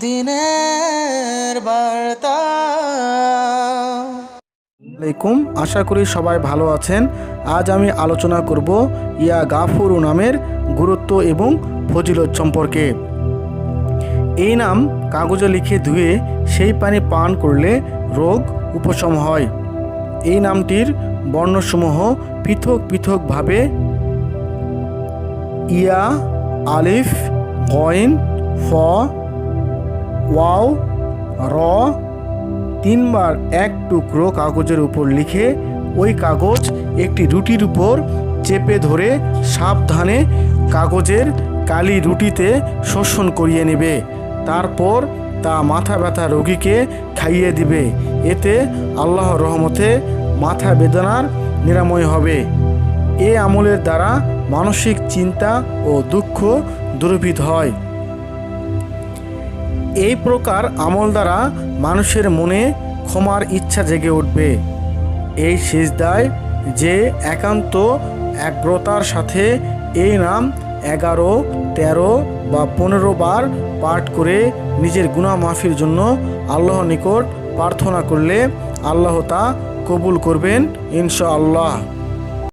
দিনের বার্তা। আলাইকুম, আশা করি সবাই ভালো আছেন। আজ আমি আলোচনা করব ইয়া গাফুরু নামের গুরুত্ব এবং ফজিলত সম্পর্কে। এই নাম কাগজে লিখে ধুয়ে সেই পানি পান করলে রোগ উপশম হয়। এই নামটির বর্ণসমূহ পৃথক পৃথকভাবে ইয়া, আলিফ গয়েন ফ ওয়াও, র, তিনবার এক টুকরো কাগজের উপর লিখে ওই কাগজ একটি রুটির উপর চেপে ধরে সাবধানে কাগজের কালি রুটিতে শোষণ করিয়ে নেবে। তারপর তা মাথা ব্যথা রোগীকে খাইয়ে দিবে। এতে আল্লাহর রহমতে মাথা বেদনার নিরাময় হবে। এ আমলের দ্বারা মানসিক চিন্তা ও দুঃখ দূরীভূত হয়। এই প্রকার আমল দ্বারা মানুষের মনে ক্ষমার ইচ্ছা জেগে উঠবে। এই সিজদায় যে একান্ত একগ্রতার সাথে এই নাম এগারো, তেরো বা পনেরো বার পাঠ করে নিজের গুনাহ মাফির জন্য আল্লাহর নিকট প্রার্থনা করলে আল্লাহ তা কবুল করবেন ইনশাআল্লাহ।